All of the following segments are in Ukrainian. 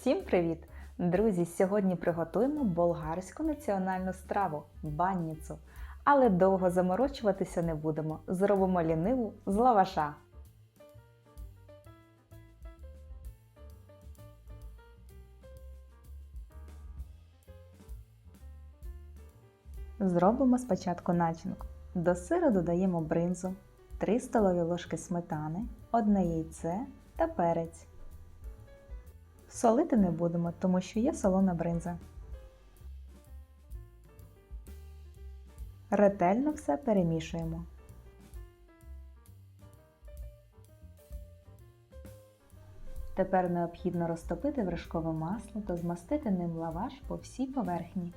Всім привіт! Друзі, сьогодні приготуємо болгарську національну страву банніцу. Але довго заморочуватися не будемо. Зробимо ліниву з лаваша. Зробимо спочатку начинку. До сиру додаємо бринзу, 3 столові ложки сметани, одне яйце та перець. Солити не будемо, тому що є солона бринза. Ретельно все перемішуємо. Тепер необхідно розтопити вершкове масло та змастити ним лаваш по всій поверхні.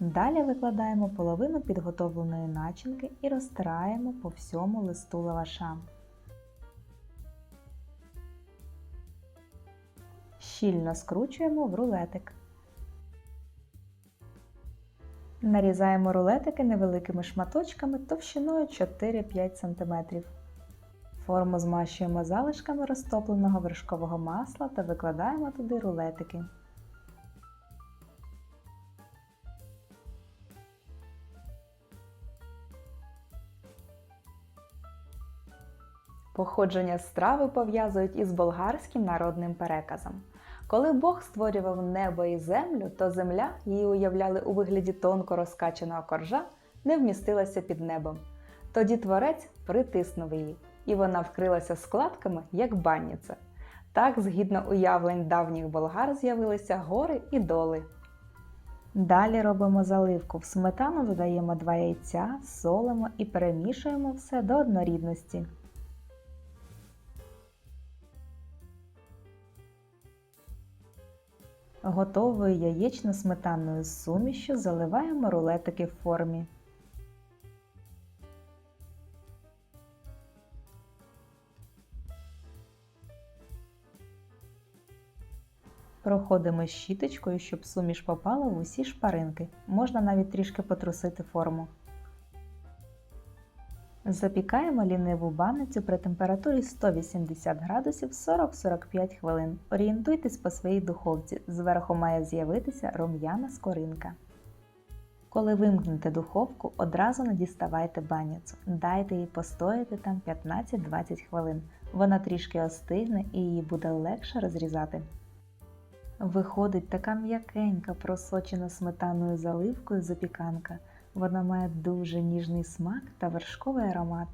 Далі викладаємо половину підготовленої начинки і розтираємо по всьому листу лаваша. Щільно скручуємо в рулетик. Нарізаємо рулетики невеликими шматочками товщиною 4-5 см. Форму змащуємо залишками розтопленого вершкового масла та викладаємо туди рулетики. Походження страви пов'язують із болгарським народним переказом. Коли Бог створював небо і землю, то земля, її уявляли у вигляді тонко розкачаного коржа, не вмістилася під небом. Тоді творець притиснув її, і вона вкрилася складками, як банниця. Так, згідно уявлень давніх болгар, з'явилися гори і доли. Далі робимо заливку. В сметану додаємо два яйця, солимо і перемішуємо все до однорідності. Готовою яєчно-сметанною сумішю заливаємо рулетики в формі. Проходимо щіточкою, щоб суміш попала в усі шпаринки. Можна навіть трішки потрусити форму. Запікаємо ліниву баницю при температурі 180 градусів 40-45 хвилин. Орієнтуйтесь по своїй духовці, зверху має з'явитися рум'яна скоринка. Коли вимкнете духовку, одразу не діставайте баняцю. Дайте їй постояти там 15-20 хвилин. Вона трішки остигне і її буде легше розрізати. Виходить така м'якенька, просочена сметаною заливкою запіканка. Вона має дуже ніжний смак та вершковий аромат.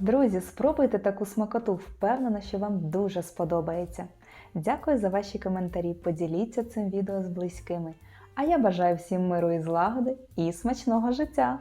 Друзі, спробуйте таку смакоту, впевнена, що вам дуже сподобається. Дякую за ваші коментарі, поділіться цим відео з близькими. А я бажаю всім миру і злагоди і смачного життя!